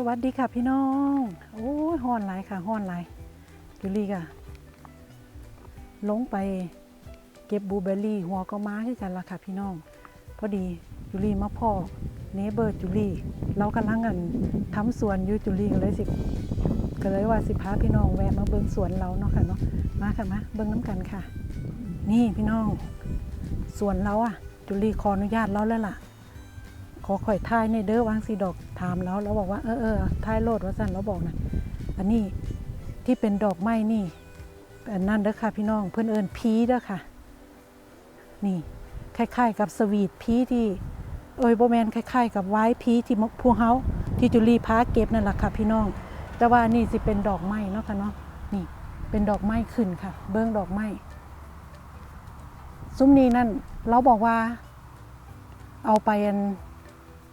สวัสดีค่ะพี่น้อง โอ้ยฮ้อนหลค่ะฮ้อนหลจุลีค่ะลงไปเก็บบลูเบอร์รี่หัวก็มาให้กันละค่ะพี่น้อง พอดีจุลีมาพ่อเนเบอร์จุลีเรากำลังกันทำสวนอยู่จุลีก็เลยสิก็เลยว่าสิพาพี่น้องแวะมาเบิ่งสวนเราเนาะค่ะเนาะมาค่ะมาเบิ่งน้ำกันค่ะ นี่พี่น้องสวนเราอะจุลีขออนุญาตเราแล้วล่ะ อข่อยทายในเด้อวางสีดอกถามแล้วเราบอกว่าเออเออทายโลดว่าสั่นเราบอกนะอันนี้ที่เป็นดอกไม้นี่อันนั่นเด้อค่ะพี่น้องเพื่อนเอิญพีเด้อค่ะ นี่คล้ายๆ กับสวีทพีที่เอ้ยโบแมนคล้ายๆ กับไว้พีที่มกพูเฮาที่จุลีพาเก็บนั่นแหละค่ะพี่น้อง แต่ว่านี่สิเป็นดอกไม้เนาะค่ะเนาะนี่เป็นดอกไม้ขึ้นค่ะ เบื้องดอกไม้ซุ้มนี้นั่นเราบอกว่า เอาไปอัน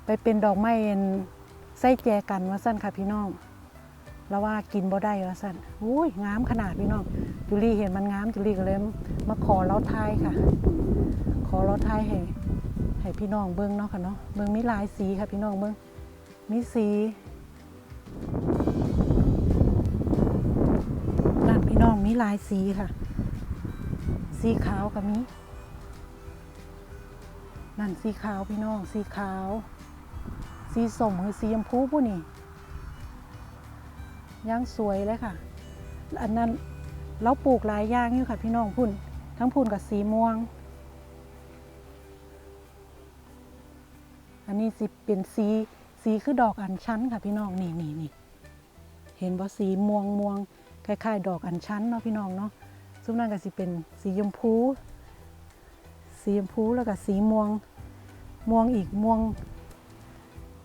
ไปเป็นดอกไม้อันไส้แจกันว่าสั้นค่ะพี่น้องแล้วว่ากินบ่ได้ว่าสั้นอุ้ยงามขนาดพี่น้องจุลี่เห็นมันงามจุลี่ก็เลยมาขอเล้าทายค่ะ ขอเล้าทายให้ให้พี่น้องเบิ้งเนาะค่ะเนาะเบิ้งมีลายสีค่ะพี่น้องเบิ้งมีสีนั่นพี่น้องมีลายสีค่ะ สีขาวก็มีนั่นสีขาวพี่น้องสีขาว สีส้มหรือสีชมพูผู้นี่ยังสวยเลยค่ะ อันนั้นเราปลูกหลายอย่างอยู่ค่ะพี่น้องพุ่น ทั้งพุ่นกับสีม่วง อันนี้สิเป็นสีสีคือดอกอัญชันค่ะพี่น้องนี่นี่นี่เห็นว่าสีม่วงม่วงคล้ายๆ ดอกอัญชันเนาะพี่น้องเนาะซุ้มนั่นก็สิเป็นสีชมพู สีชมพูแล้วก็สีม่วงม่วงอีกม่วง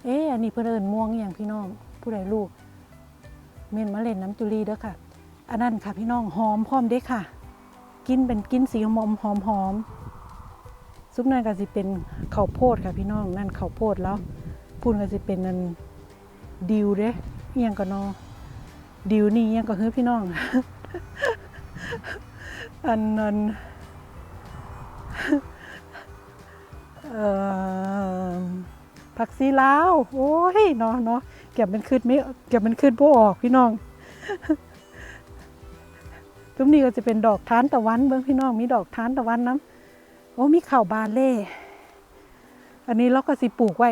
เอ๊อันนี้เพื่อนเอินม่วงอย่างพี่น้อง ผู้ใดลูกเม่นมาเล่นน้ำจุลีเด้อค่ะ อันนั้นค่ะพี่น้องหอมพร้อมเด้ค่ะ กินเป็นกินสีหอมหอมหอมซุปนั่นก็สิเป็นข้าวโพดค่ะพี่น้องนั่นข้าวโพดแล้วพูนก็สิเป็นนันดิวเด้อเอียงก็นอดิวนี่เอียงก็เฮ้พี่น้องอันนั้นเอ่อ ผักซีลาว โอ้ยเนาะเนาะเก็บมันคืดไม่เก็บมันคืดบ่ออกพี่น้องตุ้มนี้ก็จะเป็นดอกทานตะวันเบิ้องพี่น้องมีดอกทานตะวันน้ำโอ้มีข่าวบาเล่อันนี้เราก็สิปลูกไว้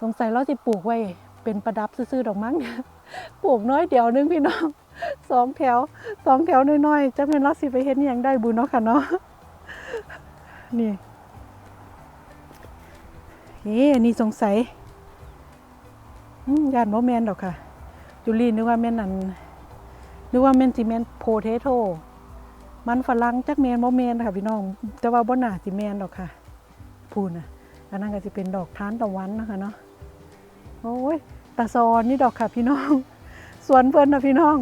สงสัยเราสิปลูกไว้ เป็นประดับซื่อๆดอกมั้งปลูกน้อยเดียวนึงพี่น้องสองแถวสองแถวน้อยๆจะเป็นเราสิไปเห็นอย่างได้บุญเนาะค่ะเนาะนี่ เอ๊อันนี้สงสัยอืมยานบ่แมนดอกค่ะ จุลีนึกว่าแม่นอันนึกว่าแม่นซีเมนโพเทโตมันฝรั่งจักแมนบ่แมนค่ะพี่น้องแต่ว่าบ่น่าสิแมนดอกค่ะ พูนอะอันนั้นก็จะเป็นดอกทานตะวันนะคะเนาะโอ้ยตาซอนนี่ดอกค่ะพี่น้อง สวนเพิ่นนะพี่น้อง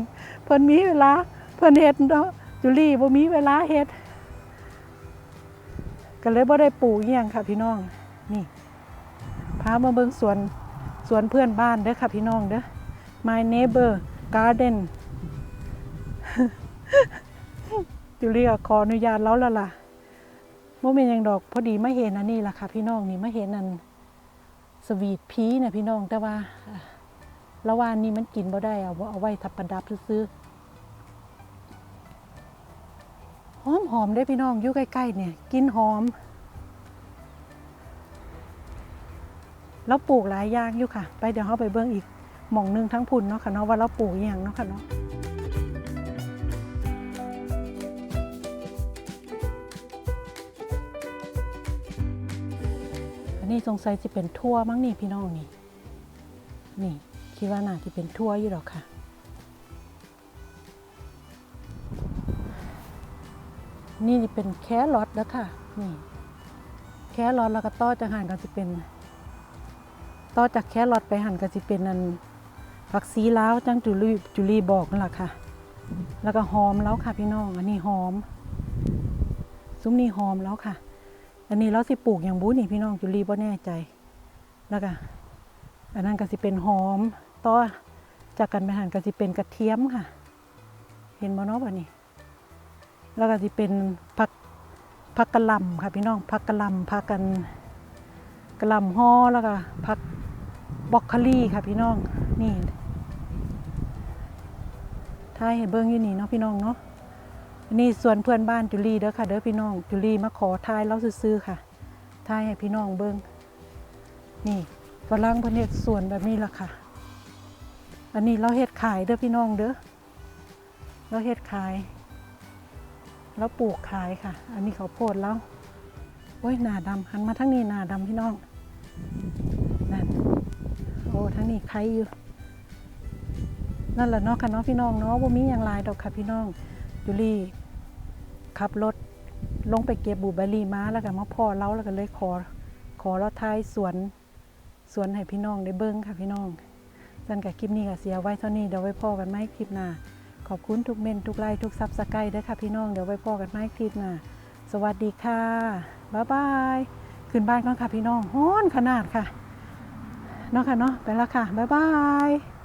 เพิ่นมีเวลา เพิ่นเฮ็ดเนาะจุลี่บ่มีเวลาเฮ็ดก็เลยบ่ได้ปลูกอหยังค่ะพี่น้อง นี่ามาเบิ่งสวนสวนเพื่อนบ้านเด้อค่ะพี่น้องเด้อ My neighbor garden จูเลียขออนุญาตแล้วละล่ะโมเมนยังดอกพอดีไม่เห็นอันนี้ล่ะค่ะพี่น้องนี่ไม่เห็นอันสวีทพีนะพี่น้องแต่ว่าละวานนี้มันกินบ่ได้เอาเอาไว้ทับประดับซื้อหอมหอมได้พี่น้องอยู่ใกล้ๆเนี่ย กินหอม เราปลูกหลายอย่างอยู่ค่ะ ไปเดี๋ยวเราไปเบิ่งอีกหม่องหนึงทั้งพุ่นเนาะค่ะเนาะว่าเราปลูกอย่างเนาะค่ะเนาะอันนี้สงสัยจะเป็นทั่วมั้งนี่พี่น้องนี่นี่คิดว่าน่าจะเป็นทั่วอยู่หรอกค่ะนี่เป็นแครอทแล้วค่ะ นี่ แครอทแล้วก็ต่อจากหันก็จะเป็น ต่อจากแครอทไปหั่นก็สิเป็นอันผักซีลาวจังจุลีจุลีบอกนั่นแหละค่ะ แล้วก็หอมแล้วค่ะพี่น้อง อันนี้หอม ซุ้มนี่หอมแล้วค่ะ อันนี้เราสิปลูกอย่างบูนี่พี่น้องจุลีบ่แน่ใจ แล้วก็อันนั้นก็สิเป็นหอม ต่อจากกันไปหั่นก็สิเป็นกระเทียมค่ะ เห็นบ่เนาะบ่นี่แล้วก็สิเป็นผักผักกะหล่ำค่ะพี่น้องผักกะหล่ำผักกันกระหลำห่อแล้วก็ผัก บล็อกคลี่ค่ะพี่น้อง นี่ท้ายให้เบิ้งอยู่นี่เนาะพี่น้องเนาะนี่ส่วนเพื่อนบ้านจุลีเด้อค่ะ เด้อพี่น้องจุลีมาขอทายเราซื้อค่ะทายให้พี่น้องเบิ้งนี่ฝรั่งเพิ่นเฮ็ดสวนแบบนี้ละค่ะ อันนี้เราเฮ็ดขายเด้อพี่น้องเด้อเราเฮ็ดขายแล้วปลูกขายค่ะ อันนี้เขาโพดแล้วโอ้ยหน้าดำหันมาทั้งนี้หน้าดำพี่น้องนั่น อ้ทั้งนี้ใครอยู่ นั่นแหละเนาะค่ะเนาะพี่น้องเนาะว่ามีอย่างไรดอกค่ะพี่น้องยูรี่ขับรถลงไปเก็บบูเบอรี่มาแล้วก็มาพ่อเล้าแล้วก็เลยขอ ขอเราทายสวนสวนให้พี่น้องได้เบิ้งค่ะพี่น้องสันกับคลิปนี้ก็เสียไว้เท่านี้เดี๋ยวไว้พ่อกันไหมคลิปหน้าขอบคุณทุกเมนทุกไลค์ทุกซับสไครต์ด้วยค่ะพี่น้องเดี๋ยวไว้พ่อกันไหมคลิปหน้าสวัสดีค่ะบ๊ายบายขึ้นบ้านก่อนค่ะพี่น้องฮ้อนขนาดค่ะ เนาะค่ะเนาะไปแล้วค่ะ บ๊ายบาย